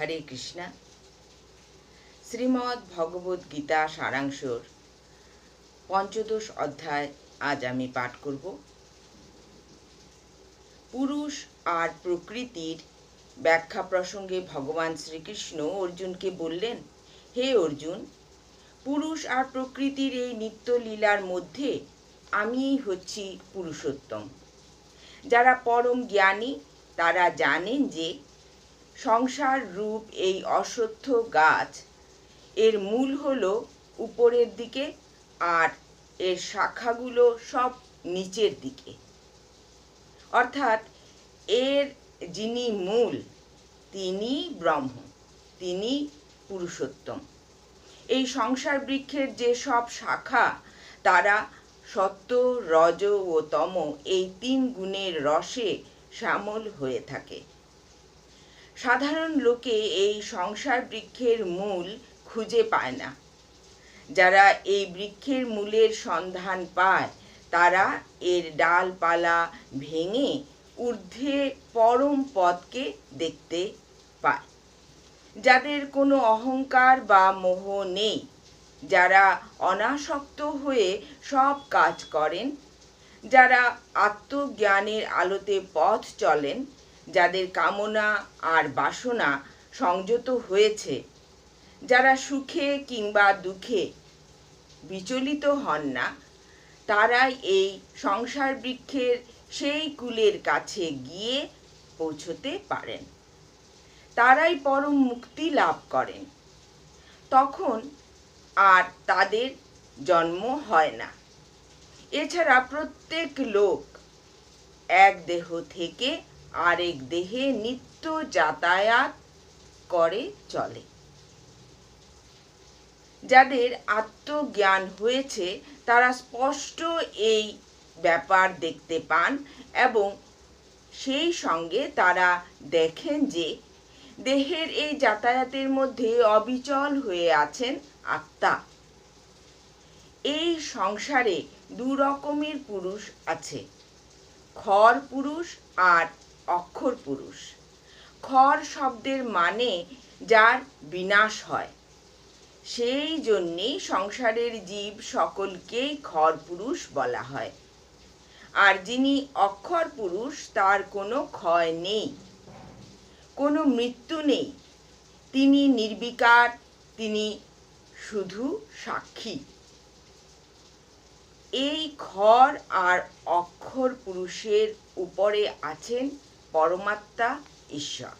হরে কৃষ্ণা। শ্রীমদ্ ভগবত গীতা সারাংশর পঞ্চদশ অধ্যায় আজ আমি পাঠ করব। পুরুষ আর প্রকৃতির ব্যাখ্যা প্রসঙ্গে ভগবান শ্রীকৃষ্ণ অর্জুনকে বললেন, হে অর্জুন, পুরুষ আর প্রকৃতির এই নিত্য লীলার মধ্যে আমিই হচ্ছি পুরুষোত্তম। যারা পরম জ্ঞানী, তারা জানেন যে সংসার রূপ এই অশ্বত্থ গাছ। এর মূল হলো উপরের দিকে আর এর শাখাগুলো সব নিচের দিকে। অর্থাৎ এর যিনি মূল, তিনি ব্রহ্ম, তিনি পুরুষোত্তম। এই সংসার বৃক্ষের যে সব শাখা, তারা সত্য, রজ ও তম এই তিন গুণের রসে শ্যামল হয়ে থাকে। সাধারণ লোকে এই সংসার বৃক্ষের মূল খুঁজে পায় না। যারা এই বৃক্ষের মূলের সন্ধান পায়, তারা এর ডালপালা ভেঙে ঊর্ধ্বে পরম পদকে দেখতে পায়। যাদের কোনো অহংকার বা মোহ নেই, যারা অনাসক্ত হয়ে সব কাজ করেন, যারা আত্মজ্ঞানের আলোতে পথ চলেন যাদের কামনা আর বাসনা সংযত হয়েছে, যারা সুখে কিংবা দুঃখে বিচলিত হন না, তারাই এই সংসার বৃক্ষের সেই কুলের কাছে গিয়ে পৌঁছতে পারেন। তারাই পরম মুক্তি লাভ করেন। তখন আর তাদের জন্ম হয় না। এছাড়া প্রত্যেক লোক এক দেহ থেকে আরেক দেহে নিত্য যাতায়াত করে চলে। যাদের আত্মজ্ঞান হয়েছে, তারা স্পষ্ট এই ব্যাপার দেখতে পান এবং সেই সঙ্গে তারা দেখেন যে দেহের এই যাতায়াতের মধ্যে অবিচল হয়ে আছেন আত্মা। এই সংসারে দু রকমের পুরুষ আছে খর পুরুষ আর অক্ষর পুরুষ। খর শব্দের মানে যার বিনাশ হয়। সেই জন্যেই সংসারের জীব সকলকেই খর পুরুষ বলা হয়। আর যিনি অক্ষর পুরুষ, তার কোনো ক্ষয় নেই। কোনো মৃত্যু নেই। তিনি নির্বিকার, তিনি শুধু সাক্ষী। এই খর আর অক্ষর পুরুষের উপরে আছেন পরমাত্মা ঈশ্বর।